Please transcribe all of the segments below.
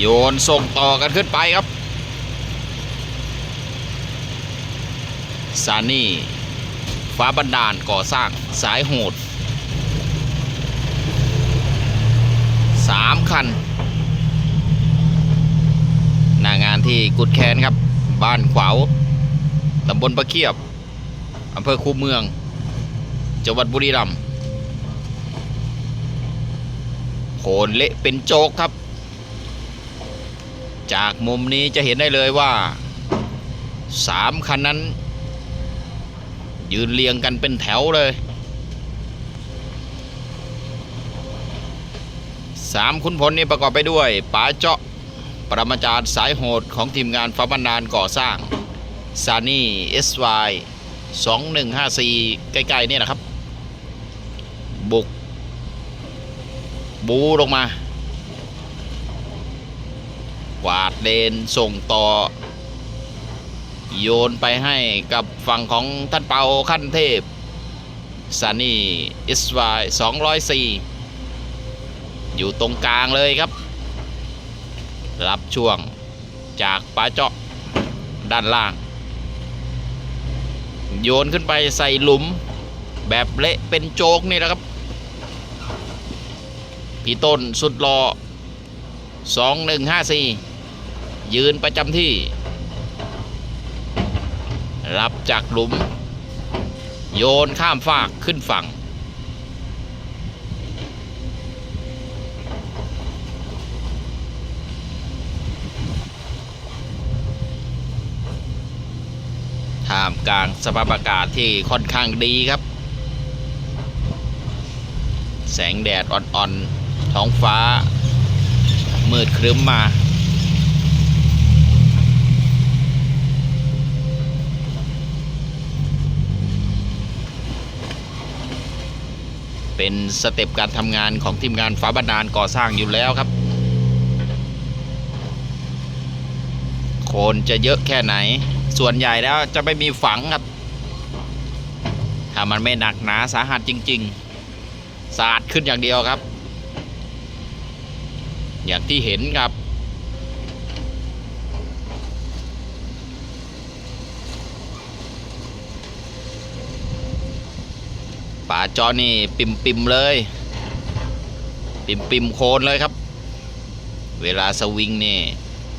โยนส่งต่อกันขึ้นไปครับซานี่ฟ้าบันดาลก่อสร้างสายโหดสามคัน หน้างานที่กุดแคนครับ บ้านขวาวตำบลประเคียบอำเภอคูเมือง จังหวัดบุรีรัมย์โขนเละเป็นโจกครับ จากมุมนี้จะเห็นได้เลยว่าสามคันนั้น ยืนเรียงกันเป็นแถวเลยสามขุนพลนี้ประกอบไปด้วยป๋าเจาะปรมาจารย์สายโหดของทีมงานฟ้าบันดาลก่อสร้างซานี่เอสวายสองหนึ่งห้าสี่ใกล้ๆนี่นะครับ บุก บูลงมา กวาดเลนส่งต่อ โยนไปให้กับฝั่งของท่านเปาขั้นเทพซานี่เอสวายสองร้อยสี่อยู่ตรงกลางเลยครับ รับช่วงจากปาเจาะด้านล่าง โยนขึ้นไปใส่หลุม แบบเละเป็นโจกนี่นะครับ พี่ต้นสุดรอสองหนึ่งห้าสี่ ยืนประจำที่ รับจากหลุม โยนข้ามฟากขึ้นฝั่ง ท่ามกลางสภาพอากาศที่ค่อนข้างดีครับ แสงแดดอ่อนๆ ท้องฟ้า มืดครึ้มมา เป็นสเต็ปการทำงานของทีมงานฝ้าบันดาลก่อสร้างอยู่แล้วครับ โคนจะเยอะแค่ไหน ส่วนใหญ่แล้วจะไม่มีฝังครับ ถ้ามันไม่หนักหนาสาหัสจริง ๆ สาดขึ้นอย่างเดียวครับ อย่างที่เห็นครับ ป่าจอนี่ปิมปิมเลย ปิมปิมโคนเลยครับ เวลาสวิงนี่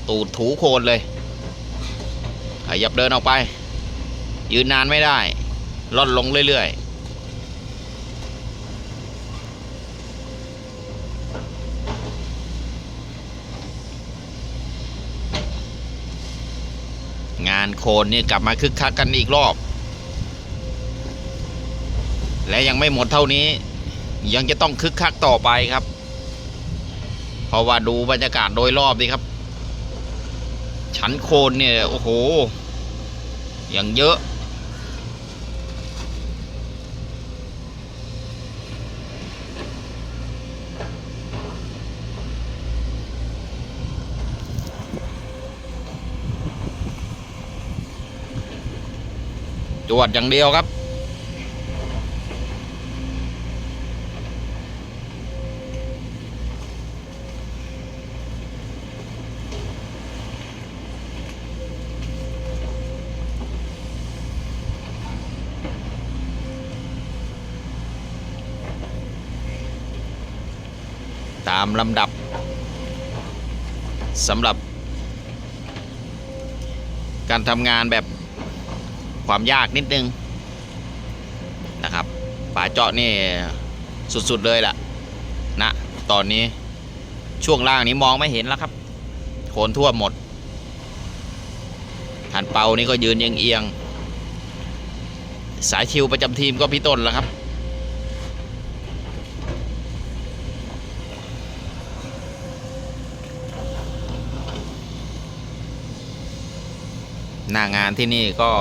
ตูดถูโคนเลย ขยับเดินออกไป ยืนนานไม่ได้ล่อนลงเรื่อยๆงานโคนนี่กลับมาคึกคักกันอีกรอบ และยังไม่หมดเท่านี้ ยังจะต้องคึกคักต่อไปครับ เพราะว่าดูบรรยากาศโดยรอบดีครับ ชั้นโคนเนี่ย โอ้โหอย่างเยอะจวดอย่างเดียวครับ ตามลำดับสำหรับการทำงานแบบความยากนิดนึงนะครับป่าเจาะนี่สุดๆเลยล่ะนะตอนนี้ช่วงล่างนี้มองไม่เห็นแล้วครับโคนทั่วหมดหันเปานี่ก็ยืนเอียงๆสายชิวประจำทีมก็พี่ต้นแล้วครับ หน้างานที่นี่ก็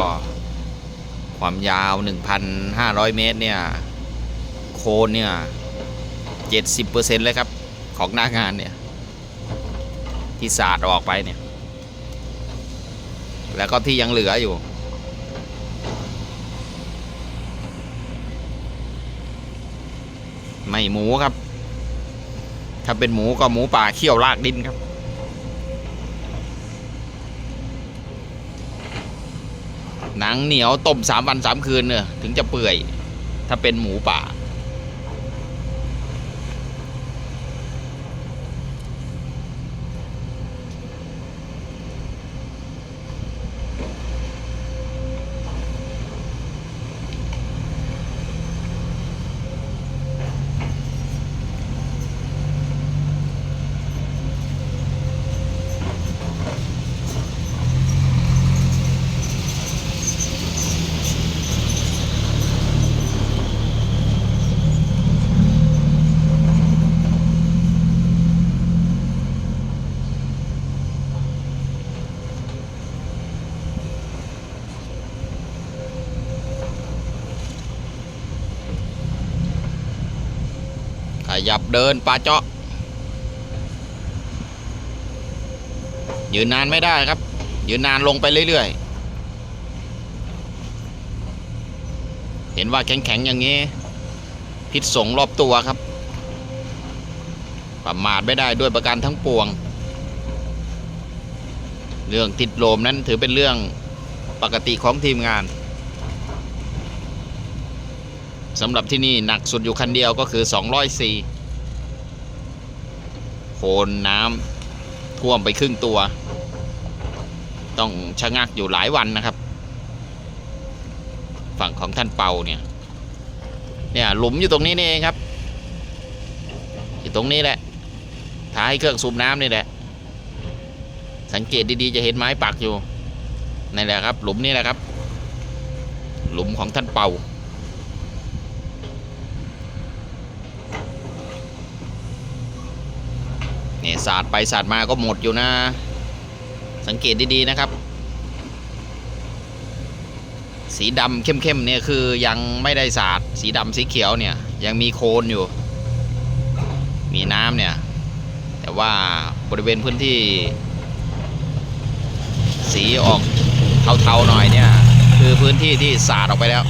ความยาว 1,500 เมตรเนี่ย โคนเนี่ย 70%เลยครับ ของหน้างานเนี่ย ที่สาดออกไปเนี่ย แล้วก็ที่ยังเหลืออยู่ ไม่หมูครับ ถ้าเป็นหมูก็หมูป่าเขี้ยวลากดินครับ หนังเหนียวต้มสามวันสามคืนเนี่ยถึงจะเปื่อย ถ้าเป็นหมูป่า ข ยับเดินปลาเจาะ ยืนนานไม่ได้ครับ ยืนนานลงไปเรื่อยๆ เห็นว่าแข็งๆอย่างนี้ พิษสงรอบตัวครับ ประมาทไม่ได้ด้วยประการทั้งปวง เรื่องติดลมนั้นถือเป็นเรื่องปกติของทีมงานสำหรับที่นี่หนักสุดอยู่คันเดียวก็คือ 200ซี คนน้ำท่วมไปครึ่งตัว ต้องชะงักอยู่หลายวันนะครับ ฝั่งของท่านเปาเนี่ย เนี่ยหลุมอยู่ตรงนี้นี่เองครับ อยู่ตรงนี้แหละท้ายเครื่องสูบน้ำนี่แหละ สังเกตดีๆจะเห็นไม้ปักอยู่นี่แหละครับ หลุมนี่แหละครับ หลุมของท่านเปา นี่ยสาดไปสาดมาก็หมดอยู่นะ สังเกตดีๆนะครับ สีดำเข้มๆเนี่ยคือยังไม่ได้สาดสีดำสีเขียวเนี่ยยังมีโคลนอยู่ มีน้ำเนี่ย แต่ว่าบริเวณพื้นที่ สีออกเทาๆหน่อยเนี่ย คือพื้นที่ที่สาดออกไปแล้ว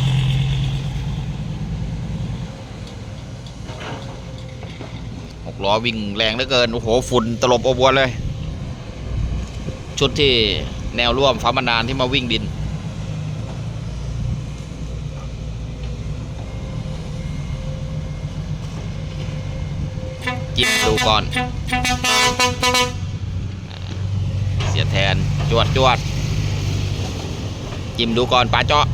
กล้อวิ่งแรงเหลือเกิน โอ้โห ฝุ่นตลบอบวนเลย ชุดที่แนวร่วมฟ้าบันดาลที่มาวิ่งดิน จิบดูก่อน เสียแทน จวดจวด จิมดูก่อนปลาเจาะ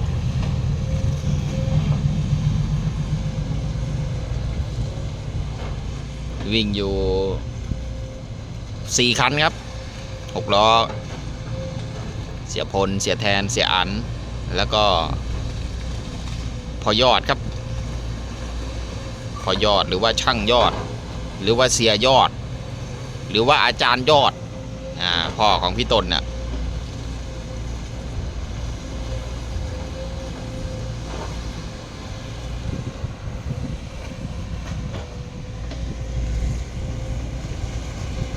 วิ่งอยู่สี่คันครับหกล้อ เสียพล เสียแทน เสียอัน แล้วก็ พอยอดครับ พอยอดหรือว่าช่างยอด หรือว่าเสียยอด หรือว่าอาจารย์ยอด อ่า พ่อของพี่ต้นน่ะ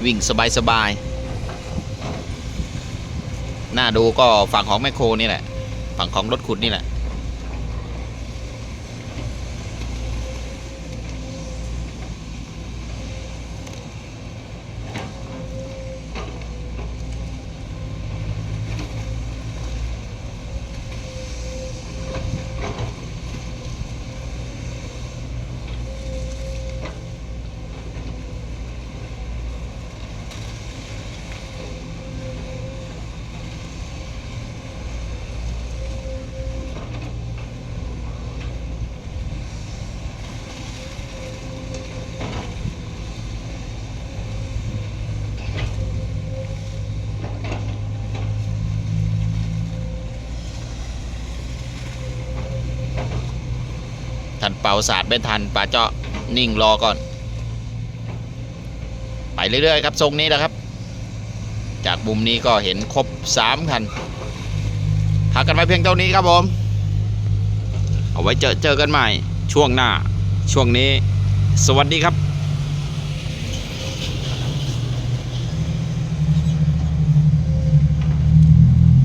วิ่งสบายๆน่าดูก็ฝั่งของแมคโครนี่แหละ ฝั่งของรถขุดนี่แหละ เป่าศาสตร์ไม่ทันป่าเจาะนิ่งรอก่อน ไปเรื่อยๆครับทรงนี้แหละครับ จากมุมนี้ก็เห็นครบสามคันพักกันไว้เพียงเท่านี้ครับผม เอาไว้เจอเจอกันใหม่ช่วงหน้า ช่วงนี้ สวัสดีครับ